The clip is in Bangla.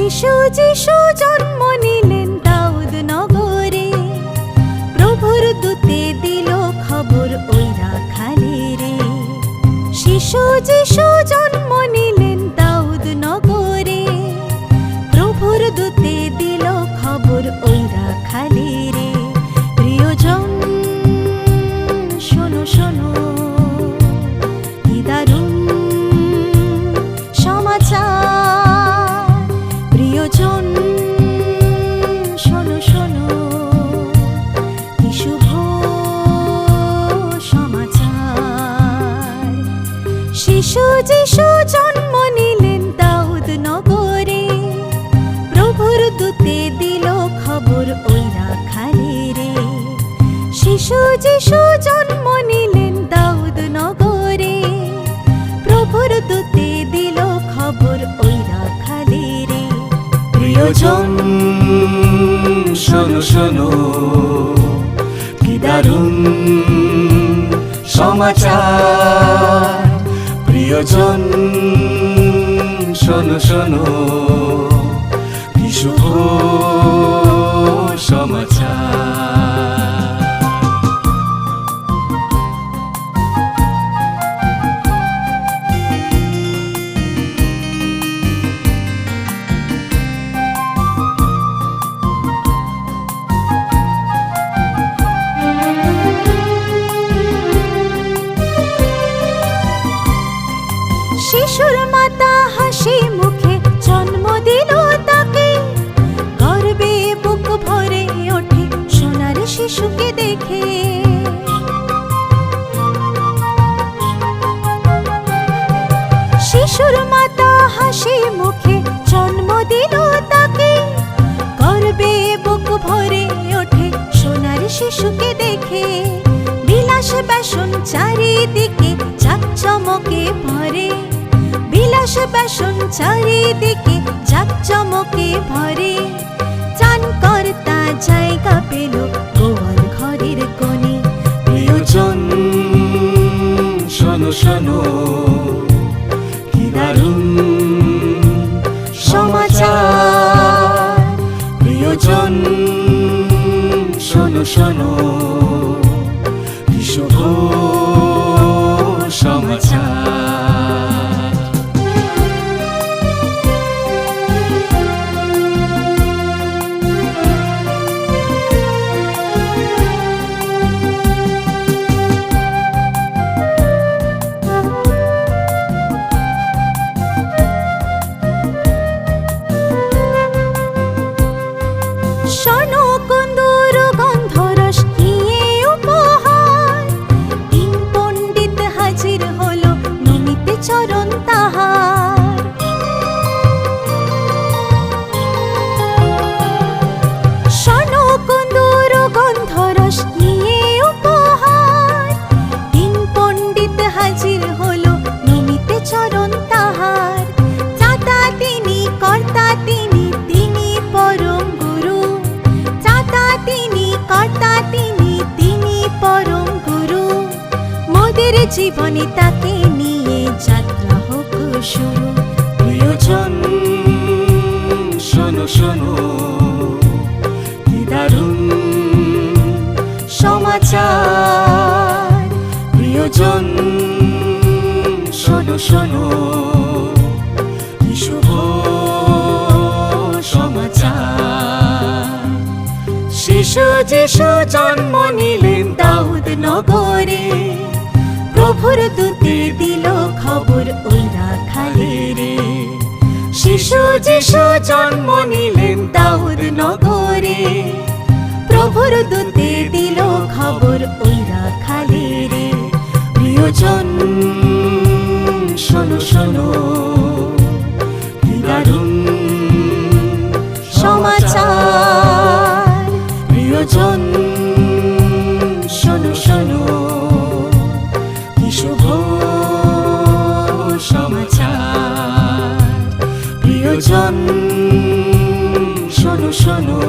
শিশু যিশু জন্ম নিলেন দাউদ নগরে। প্রভুর দূতে দিল খবর ওই রাখালে রে শিশু যিশু জন্ম নিলেন দাউদ নগরে। প্রভুর দূতে দিল খবর ওই রাখালে শিশু যিশু জন্ম নিলেন দাউদ নগরে। প্রভুর দূতে দিল খবর ওই রাখালে রে। শিশু যিশু জন্ম নিলেন দাউদ নগরে। প্রভুর দূতে দিল খবর ওই রাখালে রে। প্রিয়জন, শোনো শোনো। কি দারুণ সমাচার। প্রিয়জন শোনো শোনো। কি সমাচার। শিশুর মাতা হাসি মুখে জন্ম দিল তাকে। গর্বে বুক ভরে ওঠে সোনার শিশুকে দেখে। বিলাস বেসন চারিদিকে চমকে ভরে। বিলাস বেসন চারিদিকে চমকে ভরে। চান কর্তা জায়গা পেল গোয়াল ঘরের কোণে। প্রিয়জন, শোনো শোনো। শোনো শোনো কি শুভ সমাচার। শোনো কুন্দুর জীবনে তাকে নিয়ে যাত্রা হোক শুরু। প্রিয়জন, শোনো শোনো, কি দারুণ সমাচার। প্রিয়জন, শোনো শোনো, কি শুভ সমাচার। শিশু যিশু জন্ম নিলেন দাউদ নগরে। প্রভুর দুতে দিল খবর ওই রাখালে রে শিশু যিশু জন্ম নিলেন দাউদ নগরে প্রভুর দূতে সমাচার প্রিয়জন শোনো শোনো।